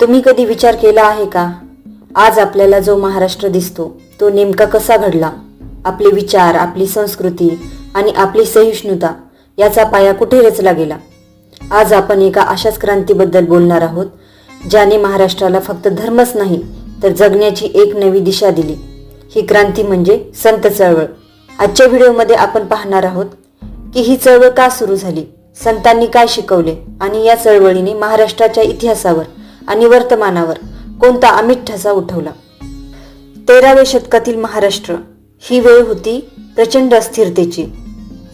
तुम्ही कधी विचार केला आहे का? आज आपल्याला जो महाराष्ट्र दिसतो तो नेमका कसा घडला? आपले विचार आपली संस्कृती आणि आपली सहिष्णुता याचा पाया कुठे रचला गेला आज आपण एका अशाच क्रांतीबद्दल बोलणार आहोत ज्याने महाराष्ट्राला फक्त धर्मच नाही तर जगण्याची एक नवी दिशा दिली. ही क्रांती म्हणजे संत चळवळ. आजच्या व्हिडिओमध्ये आपण पाहणार आहोत की ही चळवळ का सुरू झाली? संतांनी काय शिकवले? आणि या चळवळीने महाराष्ट्राच्या इतिहासावर आणि वर्तमानावर कोणता अमिट ठसा उठवला. तेराव्या शतकातील महाराष्ट्र ही वेळ होती प्रचंड अस्थिरतेची.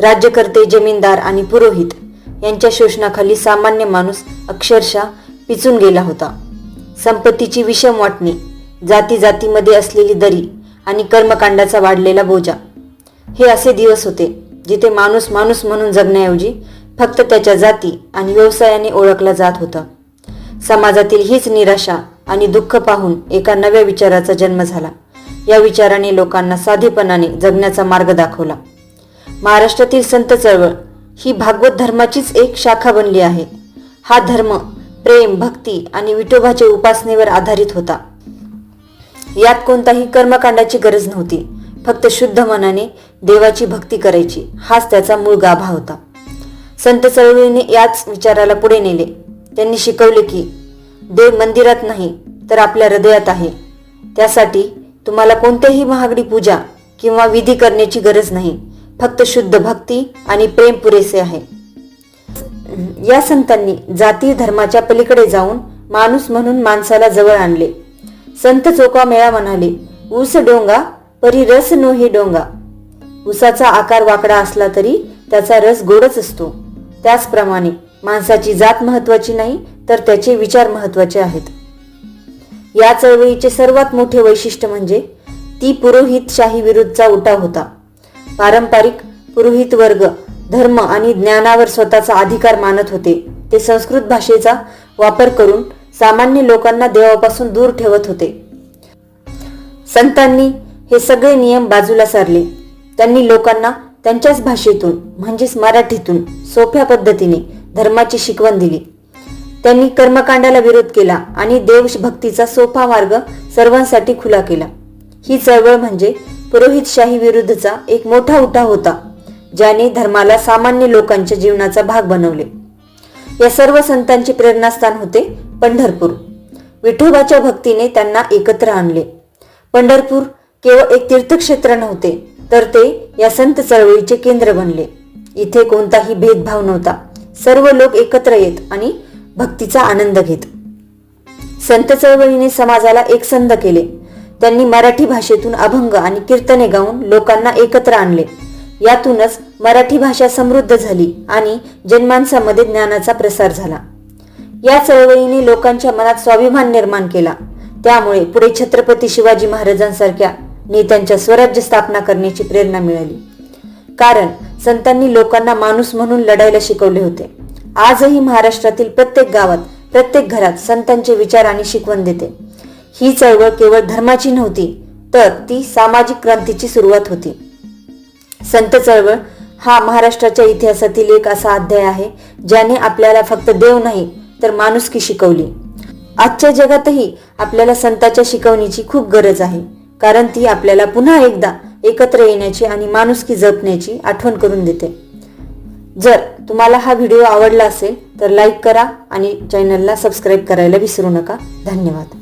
राज्यकर्ते जमीनदार आणि पुरोहित यांच्या शोषणाखाली सामान्य माणूस अक्षरशः पिचून गेला होता. संपत्तीची विषम वाटणी जाती जातीमध्ये असलेली दरी आणि कर्मकांडाचा वाढलेला बोजा. हे असे दिवस होते जिथे माणूस माणूस म्हणून जगण्याऐवजी फक्त त्याच्या जाती आणि व्यवसायाने ओळखला जात होता. समाजातील हीच निराशा आणि दुःख पाहून एका नव्या विचाराचा जन्म झाला. या विचाराने लोकांना साधेपणाने जगण्याचा मार्ग दाखवला. महाराष्ट्रातील संत चळवळ ही भागवत धर्माचीच एक शाखा बनली आहे. हा धर्म प्रेम भक्ती आणि विठोबाच्या उपासनेवर आधारित होता. यात कोणताही कर्मकांडाची गरज नव्हती. फक्त शुद्ध मनाने देवाची भक्ती करायची हाच त्याचा मूळ गाभा होता. संत चळवळीने याच विचाराला पुढे नेले. त्यांनी शिकवले की देव मंदिरात नाही तर आपल्या हृदयात आहे. त्यासाठी तुम्हाला कोणत्याही महागडी पूजा किंवा विधी करण्याची गरज नाही. फक्त शुद्ध भक्ती आणि प्रेम पुरेसे आहे. या संतांनी जाती धर्माच्या पलीकडे जाऊन माणूस म्हणून माणसाला जवळ आणले. संत चोका मेळा म्हणाले ऊस डोंगा परी रस नोही डोंगा. ऊसाचा आकार वाकडा असला तरी त्याचा रस गोडच असतो. त्याचप्रमाणे माणसाची जात महत्वाची नाही तर त्याचे विचार महत्त्वाचे आहेत. या चळवळीचे सर्वात मोठे वैशिष्ट्य म्हणजे ती पुरोहितशाही विरुद्धचा उठाव होता. पारंपरिक पुरोहित वर्ग धर्म आणि ज्ञानावर स्वतःचा अधिकार मानत होते. ते संस्कृत भाषेचा वापर करून सामान्य लोकांना देवापासून दूर ठेवत होते. संतांनी हे सगळे नियम बाजूला सारले. त्यांनी लोकांना त्यांच्याच भाषेतून म्हणजेच मराठीतून सोप्या पद्धतीने धर्माची शिकवण दिली. त्यांनी कर्मकांडाला विरोध केला आणि देवभक्तीचा सोपा मार्ग सर्वांसाठी खुला केला. ही चळवळ म्हणजे पुरोहितशाही विरुद्धचा एक मोठा उठाव होता ज्याने धर्माला सामान्य लोकांच्या जीवनाचा भाग बनवले. या सर्व संतांचे प्रेरणास्थान होते पंढरपूर. विठोबाच्या भक्तीने त्यांना एकत्र आणले. पंढरपूर केवळ एक तीर्थक्षेत्र नव्हते तर ते या संत चळवळीचे केंद्र बनले. इथे कोणताही भेदभाव नव्हता. सर्व लोक एकत्र येत आणि भक्तीचा आनंद घेत. संत चळवळीने समाजाला एकसंध केले. त्यांनी मराठी भाषेतून अभंग आणि कीर्तने गाऊन लोकांना एकत्र आणले. यातूनच मराठी भाषा समृद्ध झाली आणि जनमानसामध्ये ज्ञानाचा प्रसार झाला. या चळवळीने लोकांच्या मनात स्वाभिमान निर्माण केला. त्यामुळे पुढे छत्रपती शिवाजी महाराजांसारख्या नेत्यांच्या स्वराज्य स्थापना करण्याची प्रेरणा मिळाली. कारण संतांनी लोकांना माणूस म्हणून लढायला शिकवले होते. आजही महाराष्ट्रातील प्रत्येक गावात प्रत्येक घरात संतांचे विचार आणि शिकवण देते. ही चळवळ केवळ धर्माची नव्हती तर ती सामाजिक क्रांतीची सुरुवात होती. संत चळवळ हा महाराष्ट्राच्या इतिहासातील एक असा अध्याय आहे ज्याने आपल्याला फक्त देव नाही तर माणुसकी शिकवली. आजच्या जगातही आपल्याला संताच्या शिकवणीची खूप गरज आहे कारण ती आपल्याला पुन्हा एकदा एकत्र येण्याची आणि माणुसकी जपण्याची आठवण करून देते. जर तुम्हाला हा व्हिडिओ आवडला असेल तर लाईक करा आणि चॅनलला सबस्क्राईब करायला विसरू नका. धन्यवाद.